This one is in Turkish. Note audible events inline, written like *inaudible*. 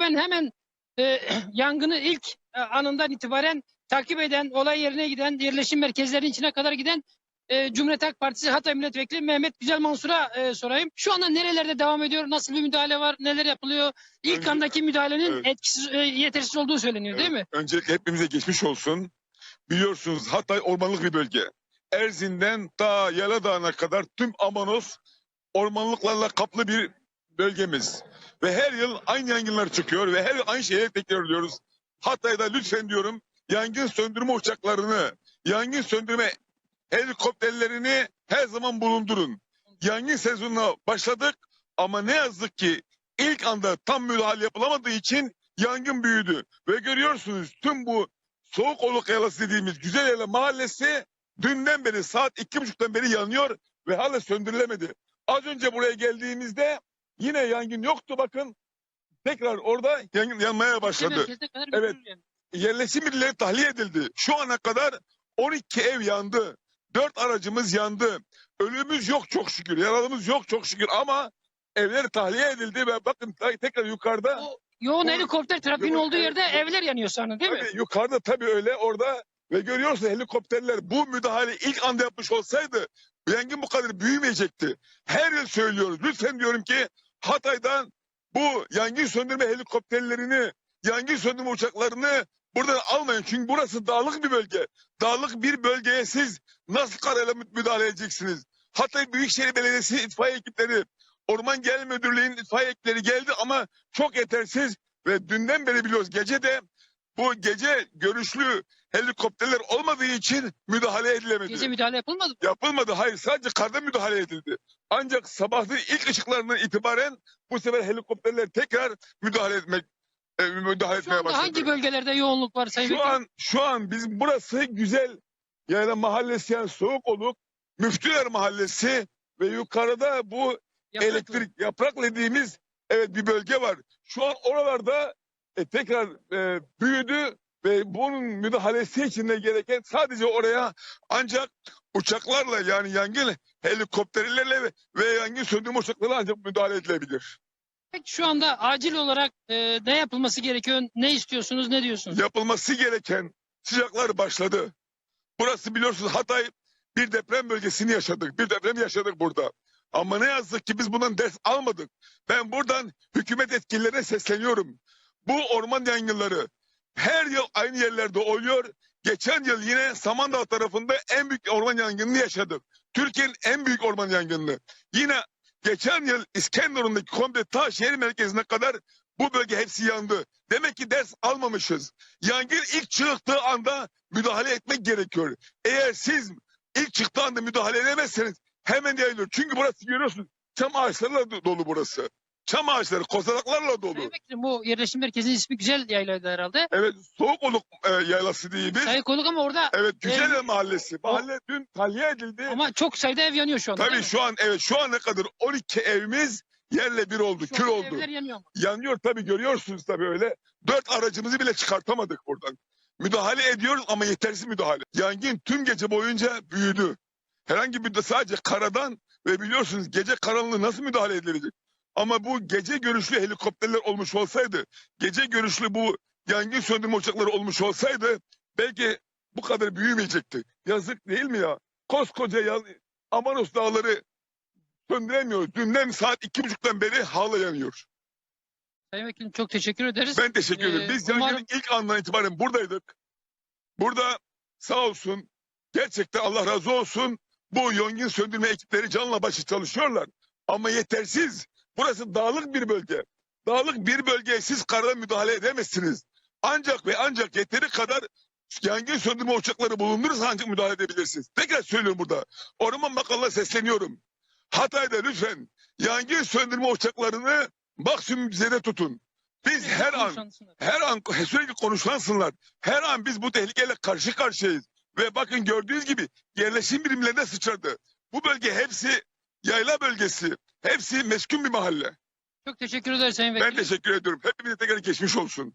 Ben hemen e, *clears throat* yangını ilk e, anından itibaren takip eden, olay yerine giden, yerleşim merkezlerinin içine kadar giden e, Cumhuriyet Halk Partisi Hatay Milletvekili Mehmet Güzel Mansur'a e, sorayım. Şu anda nerelerde devam ediyor? Nasıl bir müdahale var? Neler yapılıyor? İlk Önce- andaki müdahalenin Evet. etkisiz, e, yetersiz olduğu söyleniyor değil mi? Öncelikle hepimize geçmiş olsun. Biliyorsunuz Hatay ormanlık bir bölge. Erzin'den ta Yaladağ'a kadar tüm Amanos ormanlıklarla kaplı bir bölgemiz. Ve her yıl aynı yangınlar çıkıyor ve her aynı şeyi tekrarlıyoruz. Hatay'da lütfen diyorum yangın söndürme uçaklarını, yangın söndürme helikopterlerini her zaman bulundurun. Yangın sezonuna başladık ama ne yazık ki ilk anda tam müdahale yapılamadığı için yangın büyüdü. Ve görüyorsunuz tüm bu Soğuk Oluk Yalası dediğimiz Güzel Yala mahallesi dünden beri saat iki buçuktan beri yanıyor ve hala söndürülemedi. Az önce buraya geldiğimizde yine yangın yoktu bakın. Tekrar orada yangın yanmaya başladı. Evet. Yerleşim birileri tahliye edildi. Şu ana kadar 12 ev yandı. 4 aracımız yandı. Ölümümüz yok çok şükür. Yaralımız yok çok şükür ama evler tahliye edildi ve bakın te- tekrar yukarıda O yoğun Bu- helikopter trafiğinin olduğu yerde evler yanıyor sanırım değil mi? Tabii yukarıda tabii öyle orada ve görüyorsun helikopterler bu müdahale ilk anda yapmış olsaydı yangın bu kadar büyümeyecekti. Her yıl söylüyoruz. Lütfen diyorum ki Hatay'dan bu yangın söndürme helikopterlerini, yangın söndürme uçaklarını buradan almayın. Çünkü burası dağlık bir bölge. Dağlık bir bölgeye siz nasıl karayla mü- müdahale edeceksiniz? Hatay Büyükşehir Belediyesi itfaiye ekipleri, Orman Genel Müdürlüğü'nün itfaiye ekipleri geldi ama çok yetersiz ve dünden beri biliyoruz gece de bu gece görüşlü helikopterler olmadığı için müdahale edilemedi. Gece müdahale yapılmadı mı? Yapılmadı. Hayır sadece karda müdahale edildi. Ancak sabahın ilk ışıklarından itibaren bu sefer helikopterler tekrar müdahale etmek e, müdahale Şu etmeye başladı. hangi bölgelerde yoğunluk var Sayın Şu Vekilim? an şu an bizim burası güzel yani mahallesi yani soğuk oluk Müftüler Mahallesi ve yukarıda bu Yapraklı. elektrik yaprak dediğimiz evet bir bölge var. Şu an oralarda e, tekrar e, büyüdü ve bunun müdahalesi için de gereken sadece oraya ancak uçaklarla yani yangın helikopterlerle ve, ve yangın söndürme uçaklarıyla ancak müdahale edilebilir. Peki şu anda acil olarak e, ne yapılması gerekiyor? Ne istiyorsunuz? Ne diyorsunuz? Yapılması gereken sıcaklar başladı. Burası biliyorsunuz Hatay bir deprem bölgesini yaşadık. Bir deprem yaşadık burada. Ama ne yazık ki biz bundan ders almadık. Ben buradan hükümet yetkililerine sesleniyorum. Bu orman yangınları her yıl aynı yerlerde oluyor. Geçen yıl yine Samandağ tarafında en büyük orman yangınını yaşadık. Türkiye'nin en büyük orman yangınını. Yine geçen yıl İskenderun'daki komple ta şehir merkezine kadar bu bölge hepsi yandı. Demek ki ders almamışız. Yangın ilk çıktığı anda müdahale etmek gerekiyor. Eğer siz ilk çıktığı anda müdahale edemezseniz hemen yayılır. Çünkü burası görüyorsunuz çam ağaçlarıyla do- dolu burası. Çam ağaçları kozalaklarla dolu. Sayın bu yerleşim merkezinin ismi güzel yaylaydı herhalde. Evet soğuk oluk e, yaylası değil biz. Sayık olduk ama orada Evet Güzel Evet. Mahallesi. Mahalle dün tahliye edildi. ama çok sayıda ev yanıyor şu anda. Tabii şu an evet şu ana kadar 12 evimiz yerle bir oldu, Şu kül oldu. Evler yanıyor ama. Yanıyor tabii görüyorsunuz tabii öyle. Dört aracımızı bile çıkartamadık buradan. Müdahale ediyoruz ama yetersiz müdahale. Yangın tüm gece boyunca büyüdü. Herhangi bir de sadece karadan ve biliyorsunuz gece karanlığı nasıl müdahale edilecek? Ama bu gece görüşlü helikopterler olmuş olsaydı, gece görüşlü bu yangın söndürme uçakları olmuş olsaydı belki bu kadar büyümeyecekti. Yazık değil mi ya? Koskoca ya, Amanos dağları söndüremiyoruz. Dünden saat iki buçuktan beri hala yanıyor. Sayın Vekilim çok teşekkür ederiz. Ben teşekkür ederim. Ee, Biz umarım- yangının ilk andan itibaren buradaydık. Burada sağ olsun gerçekten Allah razı olsun bu yangın söndürme ekipleri canla başı çalışıyorlar. Ama yetersiz. Burası dağlık bir bölge. Dağlık bir bölgeye siz karada müdahale edemezsiniz. Ancak ve ancak yeteri kadar yangın söndürme uçakları bulundurursa ancak müdahale edebilirsiniz. Tekrar söylüyorum burada. Orman Bakanlığı'na sesleniyorum. Hatay'da lütfen yangın söndürme uçaklarını maksimum düzeyde tutun. Biz her an Konuşansınlar. her an sürekli konuşulansınlar. Her an biz bu tehlikeyle karşı karşıyayız. Ve bakın gördüğünüz gibi yerleşim birimlerine sıçradı. Bu bölge hepsi yayla bölgesi. Hepsi meskun bir mahalle. Çok teşekkür ederiz Sayın Vekilim. Ben teşekkür ediyorum. Hepimize tekrar geçmiş olsun.